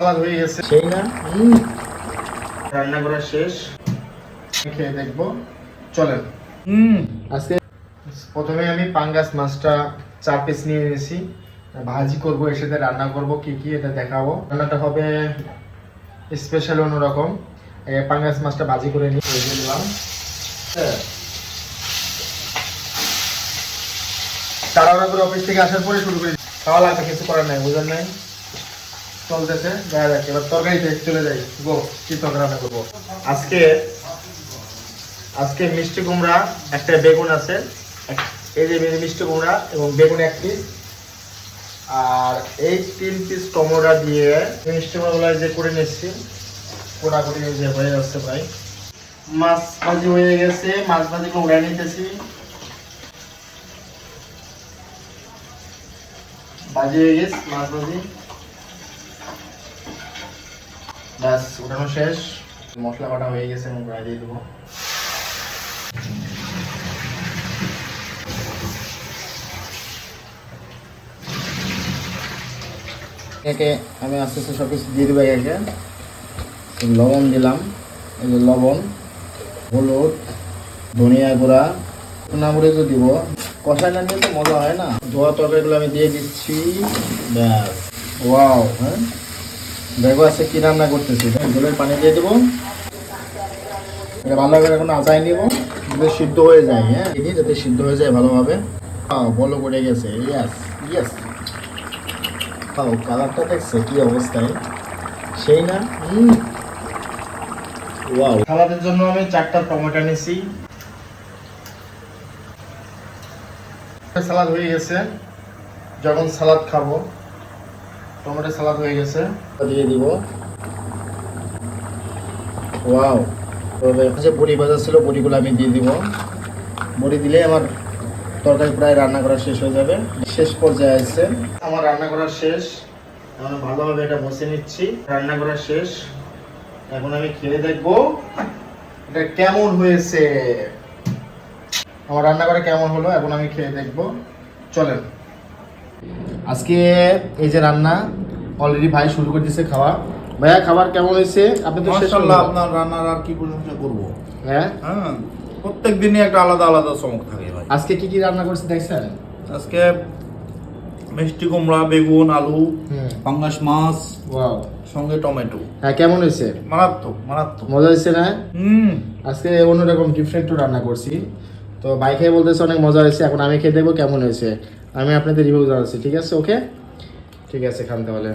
সালাদ হয়ে গেছে। সেই না? রান্না করা শেষ। খেয়ে দেখব। চলেন। হুম। আজকে প্রথমে আমি পাঙ্গাস মাছটা চার পিস নিয়ে নিয়েছি ভাজি করব এর সাথে রান্না করব কি কি এটা দেখাবো। রান্নাটা হবে স্পেশাল অন্যরকম। পাঙ্গাস মাছটা ভাজি করে নিয়ে নিলাম। হ্যাঁ। তাড়াহুড়া করে অফিস থেকে আসার পরে শুরু করি। খাওয়া লাগবে কিছু করার নাই বুঝলেন নাই? আজকে মিষ্টি কুমড়া, একটা বেগুন আছে এই যে মিষ্টি কুমড়া এবং বেগুন এক পিস আর এই তিন পিস টমেটো দিয়ে মিষ্টি কুমড়াগুলো যে করে নিচ্ছি কোটাকুটি যে হয়ে যাচ্ছে প্রায় মাছ ভাজি হয়ে গেছে, মাছ ভাজি উড়াই নিতেছি। ভাজি হয়ে গেছে, মাছ ভাজি। ব্যাস উঠানো শেষ। মশলা বাটা হয়ে গেছে এবং প্রায় দিয়ে দেবো। একে আমি আস্তে আস্তে সব কিছু দিয়ে দেবো একে লবণ দিলাম। এই যে লবণ, হলুদ, ধনিয়া গুঁড়া না মরিচ দিব। কষায় না নিয়ে তো মজা হয় না। ধোয়া তরকারিগুলো আমি দিয়ে দিচ্ছি। ব্যাস। ওয়াও হ্যাঁ? দেখো আজকে কি রান্না করতেছি। ঝোলের পানি দিয়ে দেবো। ভালো করে এখন আচাই নিব। যাতে সিদ্ধ হয়ে যায় হ্যাঁ? এটি যাতে সিদ্ধ হয়ে যায় ভালোভাবে। বলো পড়ে গেছে। ইয়াস ইয়াস তাও কালারটা দেখছে কি অবস্থায়। সেই না? ওয়াও সালাদের জন্য আমি চারটা টমেটো নিছি। সালাদ হয়ে গেছে। যখন সালাদ খাব। টমেটো সালাদ হয়ে গেছে। দিয়ে দিব। ওয়াও। তবে যে বড়ি ভাজা ছিল বড়িগুলো আমি দিয়ে দিব। বড়ি দিলে আমার তরকারি প্রায় রান্না করা শেষ হয়ে যাবে। শেষ পর্যায়ে আছে। আমার রান্না করা শেষ। এখন ভালোভাবে এটা বসে নিচ্ছি। রান্না করা শেষ। এখন আমি খেয়ে দেখব এটা কেমন হয়েছে। আমার রান্না করা কেমন হলো এখন আমি খেয়ে দেখব। চলেন। আজকে এই যে রান্না অলরেডি ভাই শুরু করে দিয়েছে খাওয়া। ভাইয়া খাবার কেমন হয়েছে? আপনি তো শেষ করলেন। আপনার রান্নার আর কি প্রশংসা করব। হ্যাঁ? হ্যাঁ প্রত্যেক দিনই একটা আলাদা আলাদা চমক থাকে ভাই। আজকে কি কি রান্না করছে দেখছেন? আজকে মিষ্টি কুমড়া বেগুন আলু পাঙ্গাস মাছ ওয়াও। সঙ্গে টমেটো। হ্যাঁ কেমন হয়েছে? মারাত্মক মারাত্মক। মজা হয়েছে না? হুম। আজকে অন্যরকম ডিফারেন্ট রান্না করছি। তো ভাই খেয়ে বলতেছে অনেক মজা হয়েছে এখন আমি খেয়ে দেখব কেমন হয়েছে। আমি আপনাদের রিভিউ জানাচ্ছি ঠিক আছে? ওকে ঠিক আছে খান তাহলে।